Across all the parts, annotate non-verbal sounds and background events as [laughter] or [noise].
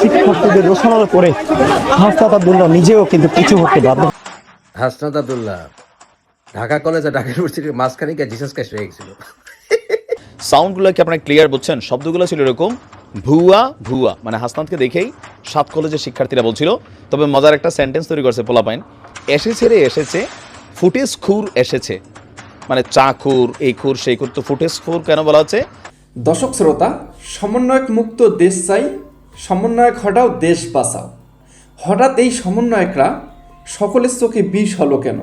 শিক্ষার্থীদের রোষানোর পরে হাসনাত আবদুল্লাহ নিজেও কিন্তু পিছু হতে বাধ্য। হাসনাত আবদুল্লাহ ঢাকা কলেজ আর ঢাকা ইউনিভার্সিটির মাঝখানে গিয়ে জিসাস ক্রাইস্ট হয়ে গেছিল। সাউন্ডগুলো কি আপনারা ক্লিয়ার বুঝছেন? শব্দগুলো ছিল এরকম ভুয়া ভুয়া মানে হাসনাতকে দেখেই সাত কলেজের শিক্ষার্থীরা বলছিল। তবে মজার একটা সেন্টেন্স তৈরি করছে পোলাপাইন এসেছে রে এসেছে ফুটেজ খুর এসেছে। মানে চা খুর, এই খুর, সেই খুর, তো ফুটেজ খুর কেন বলা হচ্ছে? দর্শক শ্রোতা, সমন্বয়ক মুক্ত দেশ চাই, সমন্বয়ক হটাও দেশ বাঁচাও। হঠাৎ এই সমন্বয়করা সকলের চোখে বিষ হলো কেন?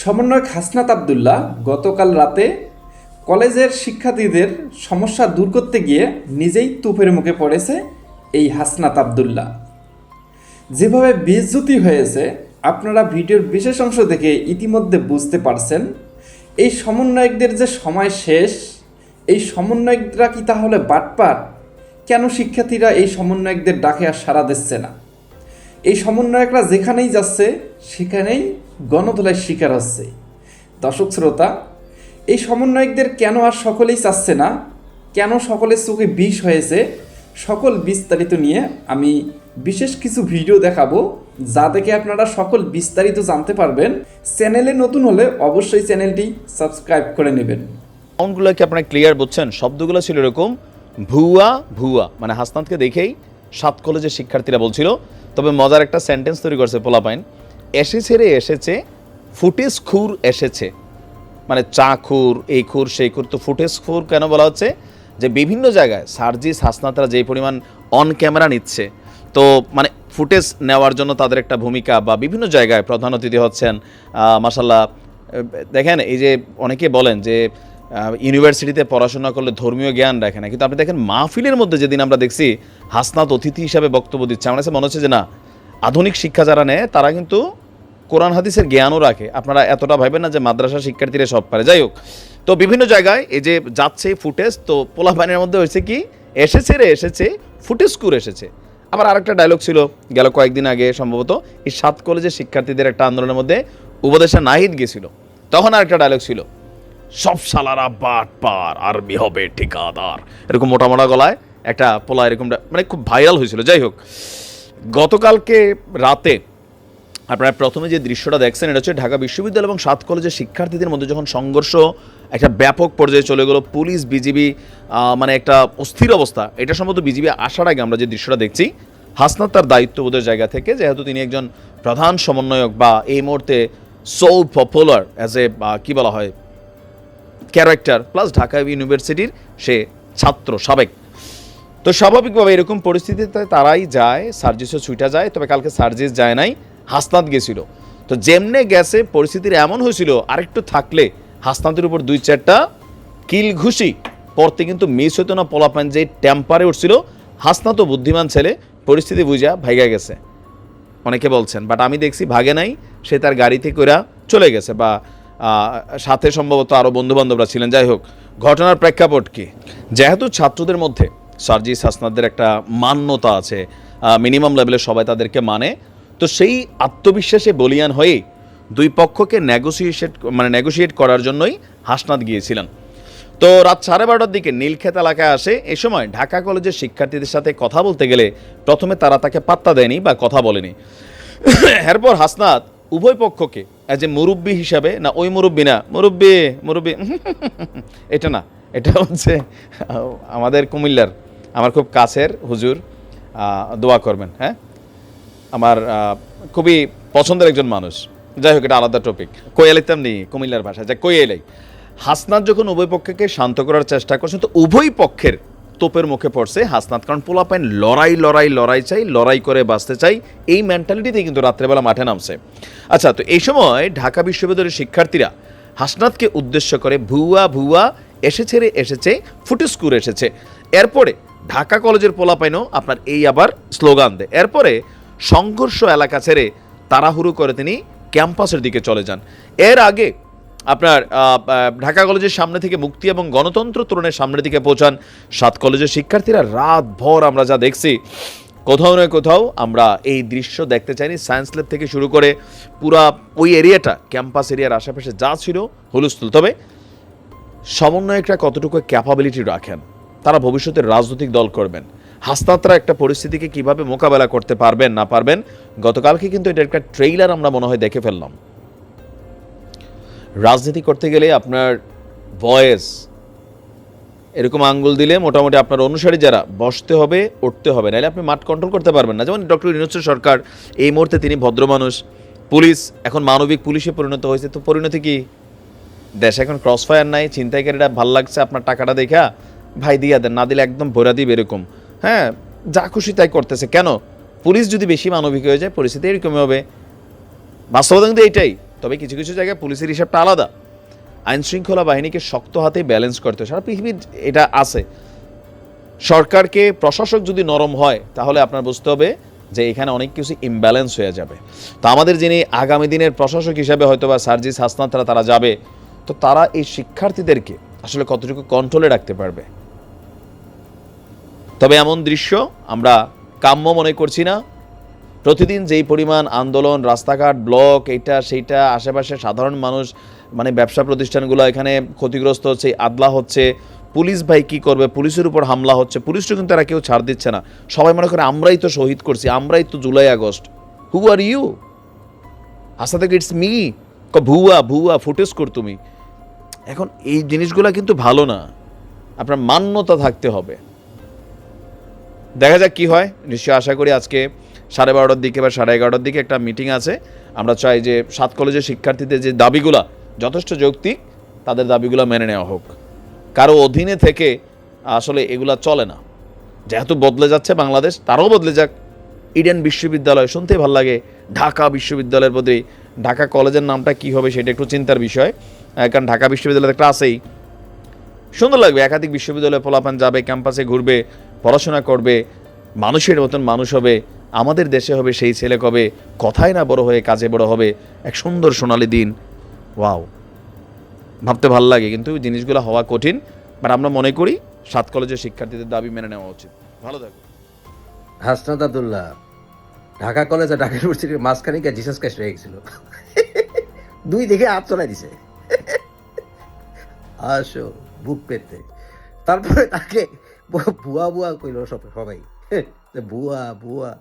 সমন্বয়ক হাসনাত আবদুল্লাহ গতকাল রাতে কলেজের শিক্ষার্থীদের সমস্যা দূর করতে গিয়ে নিজেই তুপের মুখে পড়েছে এই হাসনাত আবদুল্লাহ। যেভাবে বেজ্জতি হয়েছে, আপনারা ভিডিওর বিশেষ অংশ দেখে ইতিমধ্যে বুঝতে পারছেন এই সমন্বয়কদের যে সময় শেষ, এই সমন্বয়করা কি তাহলে বাটপার? কেন শিক্ষার্থীরা এই সমন্বয়কদের ডাকে আর সাড়া দিচ্ছে না? এই সমন্বয়করা যেখানেই যাচ্ছে, সেখানেই গণধোলায় শিকার হচ্ছে। দর্শক শ্রোতা, এই সমন্বয়কদের কেন আর সকলেই চাচ্ছে না? কেন সকলের চোখে বিষ হয়েছে? সকল বিস্তারিত নিয়ে আমি বিশেষ কিছু ভিডিও দেখাবো যা দেখে আপনারা সকল বিস্তারিত জানতে পারবেন। চ্যানেলে নতুন হলে অবশ্যই চ্যানেলটি সাবস্ক্রাইব করে নেবেন। সাউন্ডগুলো কি আপনারা ক্লিয়ার বুঝছেন? শব্দগুলো ছিল এরকম, ভুয়া ভুয়া মানে হাসনাতকে দেখেই সাত কলেজের শিক্ষার্থীরা বলছিল। তবে মজার একটা সেন্টেন্স তৈরি করছে পোলাপাইন। এসেছে রে, এসেছে, ফুটেজ খুর এসেছে। মানে চা খুর, এই খুর, সেই খুর, তো ফুটেজ খুর কেন বলা হচ্ছে? যে বিভিন্ন জায়গায় সার্জিস হাসনাতরা যেই পরিমাণ অন ক্যামেরা নিচ্ছে, তো মানে ফুটেজ নেওয়ার জন্য তাদের একটা ভূমিকা বা বিভিন্ন জায়গায় প্রধান অতিথি হচ্ছেন মাসাল্লাহ দেখেন এই যে অনেকে বলেন যে ইউনিভার্সিটিতে পড়াশোনা করলে ধর্মীয় জ্ঞান রাখে না, কিন্তু আপনি দেখেন মাহফিলের মধ্যে যেদিন আমরা দেখছি হাসনাত অতিথি হিসাবে বক্তব্য দিচ্ছে, আমার কাছে মনে হচ্ছে যে না, আধুনিক শিক্ষা যারা নেয় তারা কিন্তু কোরআন হাদিসের জ্ঞানও রাখে। আপনারা এতটা ভাবেন না যে মাদ্রাসা শিক্ষার্থীরা সব পারে। যাই হোক তো বিভিন্ন জায়গায় এই যে যাচ্ছে ফুটেজ, তো পোলা পানির মধ্যে হয়েছে কি, এসেছে রে, এসেছে, ফুটেজ কুর এসেছে। আবার আরেকটা ডায়লগ ছিল, গেল কয়েকদিন আগে সম্ভবত, এই সাত কলেজের শিক্ষার্থীদের একটা আন্দোলনের মধ্যে উপদেশা নাহিদ গেছিল। তখন আরেকটা ডায়লগ ছিল, সব সালারা বাট পার আরবি হবে ঠিকাদার। এরকম মোটা মোটা গলায় একটা পোলা এরকম মানে খুব ভাইরাল হয়েছিল। যাই হোক, গতকালকে রাতে আপনারা প্রথমে যে দৃশ্যটা দেখছেন, এটা হচ্ছে ঢাকা বিশ্ববিদ্যালয় এবং সাত কলেজের শিক্ষার্থীদের মধ্যে যখন সংঘর্ষ, একটা ব্যাপক পর্যায়ে চলে গেলো, পুলিশ, বিজিবি মানে একটা অস্থির অবস্থা, এটা সম্ভবত বিজিবি আসার আগে আমরা যে দৃশ্যটা দেখছি, হাসনাত তার দায়িত্ববোধের জায়গা থেকে, যেহেতু তিনি একজন প্রধান সমন্বয়ক বা এই মুহূর্তে সো পপুলার অ্যাজ এ কী বলা হয় ক্যারেক্টার প্লাস ঢাকা ইউনিভার্সিটির সে ছাত্র, সাবেক। তো স্বাভাবিকভাবে এরকম পরিস্থিতিতে তারাই যায়, সার্জিসও ছুটা যায়, তবে কালকে সার্জিস যায় নাই। হাসনাত গেছিল। তো যেমনে গেছে, পরিস্থিতির এমন হয়েছিল, আরেকটু থাকলে হাসনাতের উপর দুই চারটা কিল ঘুষি। পড়তে কিন্তু মিস হতো না, পোলাপান যে টেম্পারে উঠছিল। হাসনাত বুদ্ধিমান ছেলে, পরিস্থিতি বুঝা ভাইগা গেছে। অনেকে বলছেন, বাট আমি দেখছি ভাগে নাই, সে তার গাড়িতে কইরা চলে গেছে। বা সাথে সম্ভবত আরও বন্ধুবান্ধবরা ছিলেন। যাই হোক, ঘটনার প্রেক্ষাপট কি? যেহেতু ছাত্রদের মধ্যে সার্জিস হাসনাদের একটা মান্যতা আছে মিনিমাম লেভেলে সবাই তাদেরকে মানে তো সেই আত্মবিশ্বাসে বলিয়ান হয়ে দুই পক্ষকে নেগোসিয়েট মানে নেগোসিয়েট করার জন্যই হাসনাত গিয়েছিলেন। তো রাত সাড়ে বারোটার দিকে নীলক্ষেত এলাকায় আসে, এ সময় ঢাকা কলেজের শিক্ষার্থীদের সাথে কথা বলতে গেলে প্রথমে তারা তাকে পাত্তা দেয়নি বা কথা বলেনি। এরপর হাসনাত উভয় পক্ষকে অ্যাজ এ মুরব্বী হিসাবে, না ওই মুরব্বী না, মুরব্বী মুরব্বী, [laughs] এটা না, এটা হচ্ছে, আমাদের কুমিল্লার, আমার খুব কাছের হুজুর দোয়া করবেন হ্যাঁ? আমার খুবই পছন্দের একজন মানুষ। যাই হোক, এটা আলাদা টপিক কোয়েলিতাম নেই, কুমিল্লার ভাষায়। যা কোয়েলাই হাসনাত যখন উভয় পক্ষকে শান্ত করার চেষ্টা করছেন তো উভয় পক্ষের তোপের মুখে পড়ছে হাসনাত। কারণ পোলাপাইন লড়াই লড়াই লড়াই চাই, লড়াই করে বাঁচতে চাই, এই মেন্টালিটিতে কিন্তু রাত্রেবেলা মাঠে নামছে। আচ্ছা তো এই সময় ঢাকা বিশ্ববিদ্যালয়ের শিক্ষার্থীরা হাসনাতকে উদ্দেশ্য করে ভুয়া ভুয়া, এসেছে রে, এসেছে ফুটুস্কুর এসেছে। এরপরে ঢাকা কলেজের পোলাপাইনও আপনার এই আবার স্লোগান দেয়। এরপরে সংঘর্ষ এলাকা ছেড়ে তাড়াহুড়ো করে তিনি ক্যাম্পাসের দিকে চলে যান। এর আগে আপনার ঢাকা কলেজের সামনে থেকে মুক্তি এবং গণতন্ত্র তরুণের সামনের দিকে পৌঁছান সাত কলেজের শিক্ষার্থীরা। রাত ভর আমরা যা দেখছি, কোথাও না কোথাও আমরা এই দৃশ্য দেখতে চাইনি। সায়েন্স ল্যাব থেকে শুরু করে পুরা ওই এরিয়াটা, ক্যাম্পাস এরিয়ার আশেপাশে যা ছিল হুলস্থুল তবে সমন্বয়করা কতটুকু ক্যাপাবিলিটি রাখেন, তারা ভবিষ্যতে রাজনৈতিক দল করবেন। হাস্তাত্রা একটা পরিস্থিতিকে কীভাবে মোকাবেলা করতে পারবেন, না পারবেন, গতকালকে কিন্তু এটা একটা ট্রেইলার আমরা মনে হয় দেখে ফেললাম। রাজনীতি করতে গেলে আপনার ভয়েস এরকম আঙ্গুল দিলে মোটামুটি আপনার অনুসারী যারা বসতে হবে, উঠতে হবে, নাহলে আপনি মাঠ কন্ট্রোল করতে পারবেন না। যেমন ডক্টর ইউনুস সরকার এই মুহূর্তে তিনি ভদ্র মানুষ, পুলিশ, এখন মানবিক পুলিশে পরিণত হয়েছে, তো পরিণতি কি? দেশ এখন ক্রস ফায়ার নাই, ছিনতাইকারীরা ভালো লাগছে আপনার টাকাটা দেখা, ভাই দিয়া দেন, না দিলে একদম ভরা দিবে এরকম। হ্যাঁ যা খুশি তাই করতেছে। কেন? পুলিশ যদি বেশি মানবিক হয়ে যায়, পরিস্থিতি এরকমই হবে। বাস্তবতা কিন্তু এইটাই। তবে কিছু কিছু জায়গায় পুলিশের হিসাবটা আলাদা। আইন শৃঙ্খলা বাহিনীকে শক্ত হাতে ব্যালেন্স করতে সারা পৃথিবীর এটা আছে। সরকারকে প্রশাসক যদি নরম হয়, তাহলে আপনার বুঝতে হবে যে এখানে অনেক কিছু ইমব্যালেন্স হয়ে যাবে। তো আমাদের যিনি আগামী দিনের প্রশাসক হিসাবে হয়তো বা সার্জিস হাসনাতরা তারা যাবে, তো তারা এই শিক্ষার্থীদেরকে আসলে কতটুকু কন্ট্রোলে রাখতে পারবে? তবে এমন দৃশ্য আমরা কাম্য মনে করছি না। প্রতিদিন যেই পরিমাণ আন্দোলন, রাস্তাঘাট, ব্লক এইটা সেইটা আশেপাশে সাধারণ মানুষ মানে ব্যবসা প্রতিষ্ঠানগুলো এখানে ক্ষতিগ্রস্ত হচ্ছে, আদলা হচ্ছে, পুলিশ ভাই কি করবে, পুলিশের উপর হামলা হচ্ছে, পুলিশও কিন্তু তারা কেউ ছাড় দিচ্ছে না। সবাই মনে করে আমরাই তো শহীদ করছি, আমরাই তো July August. Who are you আশা থেকে ইটস মি ভুয়া ভুয়া, ফুটেজ কর তুমি। এখন এই জিনিসগুলো কিন্তু ভালো না। আপনার মান্যতা থাকতে হবে। দেখা যাক কি হয়। নিশ্চয়ই আশা করি আজকে সাড়ে বারোটার দিকে বা সাড়ে এগারোটার দিকে একটা মিটিং আছে। আমরা চাই যে সাত কলেজের শিক্ষার্থীদের যে দাবিগুলা, যথেষ্ট যৌক্তিক, তাদের দাবিগুলো মেনে নেওয়া হোক। কারও অধীনে থেকে আসলে এগুলা চলে না। যেহেতু বদলে যাচ্ছে বাংলাদেশ, তারাও বদলে যাক। ইডেন বিশ্ববিদ্যালয় শুনতে ভালো লাগে। ঢাকা বিশ্ববিদ্যালয়ের প্রতি ঢাকা কলেজের নামটা কি হবে সেটা একটু চিন্তার বিষয়। কারণ ঢাকা বিশ্ববিদ্যালয় একটা আছেই। সুন্দর লাগবে, একাধিক বিশ্ববিদ্যালয়ে পোলাপান যাবে, ক্যাম্পাসে ঘুরবে পড়াশোনা করবে, মানুষের মতন মানুষ হবে, আমাদের দেশে হবে সেই ছেলে কবে? কথাই না বড় হয়ে কাজে বড় হবে। এক সুন্দর সোনালি দিন। ওয়াও। ভাবতে ভালো লাগে কিন্তু জিনিসগুলো হওয়া কঠিন বাট আমরা মনে করি সাত কলেজের শিক্ষার্থীদের দাবি মেনে নেওয়া উচিত। ভালো থাকো। হাসনাত আবদুল্লাহ, ঢাকা কলেজে ঢাকা ইউনিভার্সিটির মাঝখানে গিয়ে জিসাস ক্রাইস্ট হয়ে গেছিল। দুই দিকে হাত চলাই দিছে। আসো, বুক পেতে। তারপরে তাকে বুয়া বুয়া কইল সব সবাই। যে বুয়া বুয়া।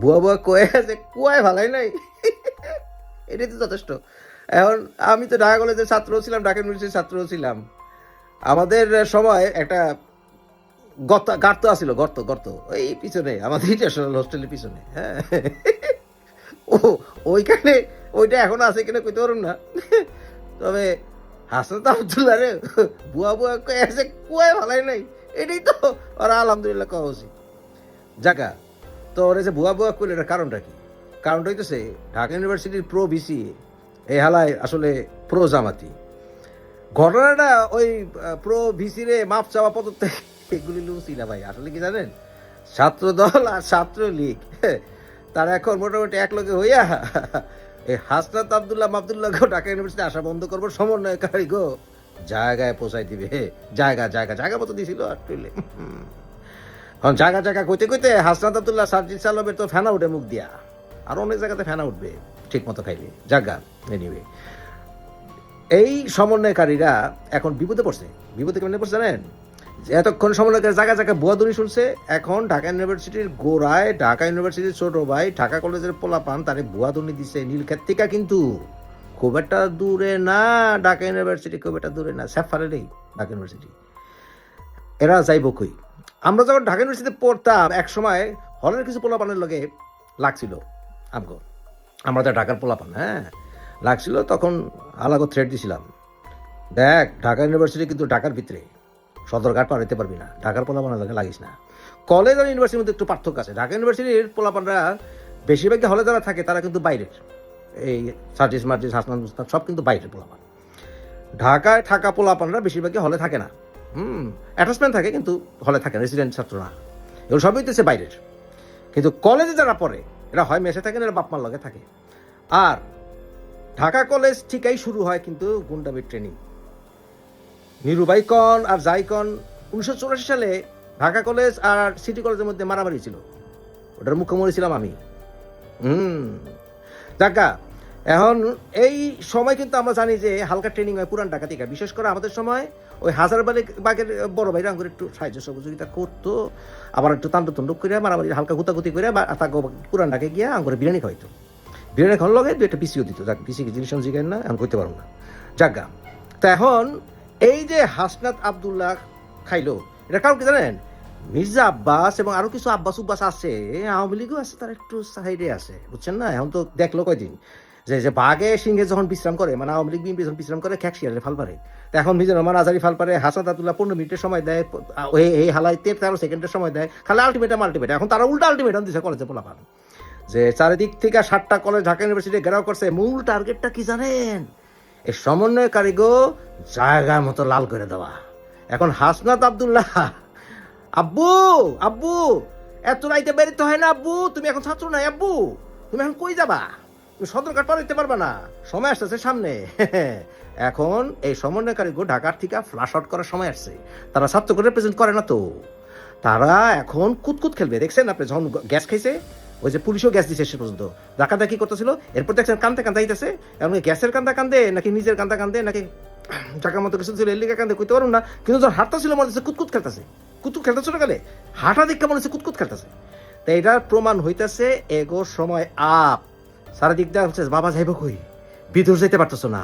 বুয়া বুয়া কয়ে আছে কুয়ায় ভালাই নাই। এটাই তো যথেষ্ট। এখন আমি তো ঢাকা কলেজের ছাত্র ছিলাম, ঢাকা ইউনিভার্সিটির ছাত্র ছিলাম। আমাদের সময় একটা গর্ত, গার্ত আছিল, গর্ত গর্ত। ওই পিছনে, আমাদের ইন্টারন্যাশনাল হোস্টেলের পিছনে হ্যাঁ। ও, ওইখানে, ওইটা এখন আছে কিনা কইতে পারুন না। তবে হাসনাত আবদুল্লাহ রে, বুয়া বুয়া কয়ে আছে কুয়ায় ভালাই নাই। এটাই তো। ওরা আলহামদুলিল্লাহ কওয়া উচিত জায়গা তো ওরা যে বুয়া বুয়া করলে, এটার কারণটা কি? কারণটা হইতেছে, ঢাকা ইউনিভার্সিটির প্রো বিসি এই হালায় আসলে প্রো জামাতি। ঘটনাটা ওই প্রো ভিসিরে মাপ চাওয়া পদত্যাগ, এগুলি লুচি না ভাই, আসলে কি জানেন? ছাত্র দল আর ছাত্র লীগ তারা এখন মোটামুটি এক লগে হইয়া, এই হাসনাত আবদুল্লাহ মাবদুল্লাহ ঢাকা ইউনিভার্সিটি আসা বন্ধ করব সমন্বয়কারী গো। জায়গায় পৌঁছাই দিবে। জায়গা জায়গা জায়গা মতো দিছিল আর টুইলে এখন জায়গা জায়গা কইতে কইতে হাসনাত আবদুল্লাহ সার্জিস আলমের তো ফেনা উঠে মুখ দিয়া। আর অনেক জায়গাতে ফেনা উঠবে, ঠিক মতো খাইবে। জায়গা এনিওয়ে এই সমন্বয়কারীরা এখন বিপদে পড়ছে। বিপদে কেমন পড়ছে জানেন? এতক্ষণ সমন্বয়কারী জায়গা জায়গায় বুয়াদুরি শুনছে, এখন ঢাকা ইউনিভার্সিটির গোড়ায়, ঢাকা ইউনিভার্সিটির ছোট ভাই, ঢাকা কলেজের পোলাপান তারে বুয়াদুনি দিছে। নীলক্ষেত্রিকা কিন্তু খুব একটা দূরে না, ঢাকা ইউনিভার্সিটি খুব একটা দূরে না স্যাফারে নেই ঢাকা ইউনিভার্সিটি এরা যাইব কই? আমরা যখন ঢাকা ইউনিভার্সিটিতে পড়তাম, এক সময় হলের কিছু পোলাপানের লগে লাগছিল আমগো। আমরা তো ঢাকার পোলাপান হ্যাঁ? লাগছিল, তখন আলাগো থ্রেড দিছিলাম। দেখ, ঢাকা ইউনিভার্সিটি কিন্তু ঢাকার ভিতরে। সদরঘাট পার হইতে পারবি না, ঢাকার পোলাপানের লগে লাগিস না। কলেজ আর ইউনিভার্সিটির মধ্যে একটু পার্থক্য আছে। ঢাকা ইউনিভার্সিটির পোলাপানরা বেশিরভাগই হলে যারা থাকে, তারা কিন্তু বাইরের। এই সার্জিস মার্জিস হাসনান মুস্তান সব কিন্তু বাইরের পোলাপান। ঢাকায় থাকা পোলাপানরা বেশিরভাগই হলে থাকে না। হুম অ্যাটাচমেন্ট থাকে কিন্তু হলে থাকে রেসিডেন্ট ছাত্র না এগুলো সবই হইতেছে বাইরের। কিন্তু কলেজে যারা পড়ে, এরা হয় মেসে থাকে না এরা বাপমার লগে থাকে। আর ঢাকা কলেজ ঠিকই শুরু হয় কিন্তু গুন্ডামির ট্রেনিং নিরুবাইকন আর জাইকন উনিশশো চৌরাশি সালে ঢাকা কলেজ আর সিটি কলেজের মধ্যে মারামারি ছিল। ওটার মুখ্যমন্ত্রী ছিলাম আমি। হুম দেখা এখন এই সময় কিন্তু আমরা জানি যে হালকা ট্রেনিং হয় পুরান ঢাকা থেকে। বিশেষ করে আমাদের সময় ওই হাজার বাগের বড় ভাইরা করে একটু সাহায্য সহযোগিতা করতো, আবার একটু তান্ড তন্ডুক করে মারামারি, হালকা গুতাগুতি করে বা তাকে পুরান ঢাকে গিয়ে আঙ্গুরে বিরিয়ানি খাইতো বিরিয়ানি খাওয়ার লগে দু একটা পিসিও দিত, যাক পিসি জিনিস জিজ্ঞেস না, এখন করতে পারব না। যাগা তা এখন এই যে হাসনাত আবদুল্লাহ খাইলো, এটা কারণ কি জানেন? মির্জা আব্বাস এবং আরও কিছু আব্বাস উব্বাস আছে, আওয়ামী লীগও আছে, তার একটু সাইডে আছে, বুঝছেন না? এখন তো দেখল কয়দিন। যে যে বাঘে, সিংহে যখন বিশ্রাম করে মানে আওয়ামী লীগ, বিএনপি যখন বিশ্রাম করে খ্যাকশিয়ারে ফাল পারে। তো এখন মিজান রহমান আজারি ফাল পারে, হাসান আতুল্লাহ পনেরো মিনিটের সময় দেয় এই হালাই তের তেরো সেকেন্ডের সময় দেয়, খালি আলটিমেটাম আলটিমেট এখন তারা উল্টা আলটিমেটাম দিছে কলেজে পোলাপান। যে চারিদিক থেকে সাতটা কলেজ ঢাকা ইউনিভার্সিটি ঘেরাও করছে, মূল টার্গেটটা কি জানেন? এই সমন্বয়কারীগো জায়গার মতো লাল করে দেওয়া। এখন হাসনাত আবদুল্লাহ, আব্বু আব্বু, এত রাইতে বেরোতে হয় না, আব্বু, তুমি এখন ছাত্র নাই আব্বু, তুমি এখন কই যাবা? তুমি সদরঘাট পার হইতে পারবা না। সময় আসতেছে সামনে। [laughs] এখন এই সমন্বয়কারীগো ঢাকার থেকে ফ্লাশ আউট করার সময় আসছে। তারা ছাত্রকে রিপ্রেজেন্ট করে না তো। তারা এখন কুতকুত খেলবে। দেখছেন আপনি যখন গ্যাস খাইছে, ওই যে পুলিশও গ্যাস দিছে সে পর্যন্ত। ডাকা কি করতেছিল। এরপর দেখছেন কান্দতে কান্দা আইতেছে। এমন গ্যাসের কান্দা কান্দে, নাকি নিজের কান্দা কান্দে, নাকি টাকার মতো কিছু ছিল এলিকা কান্দে কইতে পারুন না। কিন্তু যখন হাঁটতা ছিল, মনে হচ্ছে কুতকুত খেলতেছে। কুতকুত খেলতেছে না গেলে হাঁটা দেখে মনে হচ্ছে কুতকুত খেলতেছে। তো এটার প্রমাণ হইতেছে এগো সময় আপ সারা দিক হচ্ছে, বাবা যাইব কই? বিদুর যেতে পারতেছো না।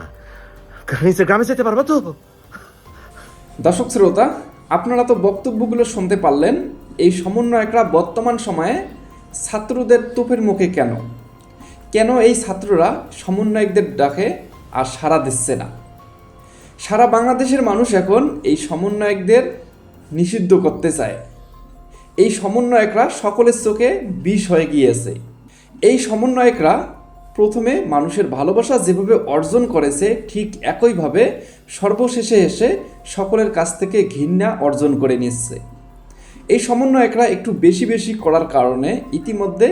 গ্রামে যেতে পারব তো? দর্শক শ্রোতা, আপনারা তো বক্তব্যগুলো শুনতে পারলেন, এই সমন্বয়করা বর্তমান সময়ে ছাত্রদের তোপের মুখে কেন? কেন এই ছাত্ররা সমন্বয়কদের ডাকে আর সাড়া দিচ্ছে না? সারা বাংলাদেশের মানুষ এখন এই সমন্বয়কদের নিষিদ্ধ করতে চায়। এই সমন্বয়করা সকলের চোখে বিষ হয়ে গিয়েছে। এই সমন্বয়করা প্রথমে মানুষের ভালোবাসা যেভাবে অর্জন করেছে, ঠিক একইভাবে সর্বশেষে এসে সকলের কাছ থেকে ঘৃণা অর্জন করে নিচ্ছে। এই সমন্বয়করা একটু বেশি বেশি করার কারণে ইতিমধ্যে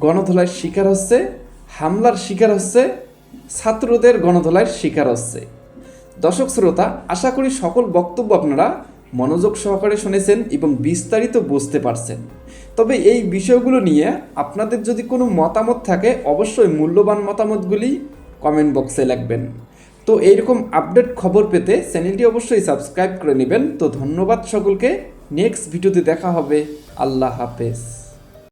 গণধোলার শিকার হচ্ছে, হামলার শিকার হচ্ছে, ছাত্রদের গণধোলার শিকার হচ্ছে। দর্শক শ্রোতা, আশা করি সকল বক্তব্য আপনারা মনোযোগ সহকারে শুনেছেন এবং বিস্তারিত বুঝতে পারছেন। তবে এই বিষয়গুলো নিয়ে আপনাদের যদি কোনো মতামত থাকে, অবশ্যই মূল্যবান মতামতগুলি কমেন্ট বক্সে লাগবেন তো এইরকম আপডেট খবর পেতে চ্যানেলটি অবশ্যই সাবস্ক্রাইব করে নেবেন। তো ধন্যবাদ সকলকে। নেক্সট ভিডিওতে দেখা হবে। আল্লাহ হাফেজ।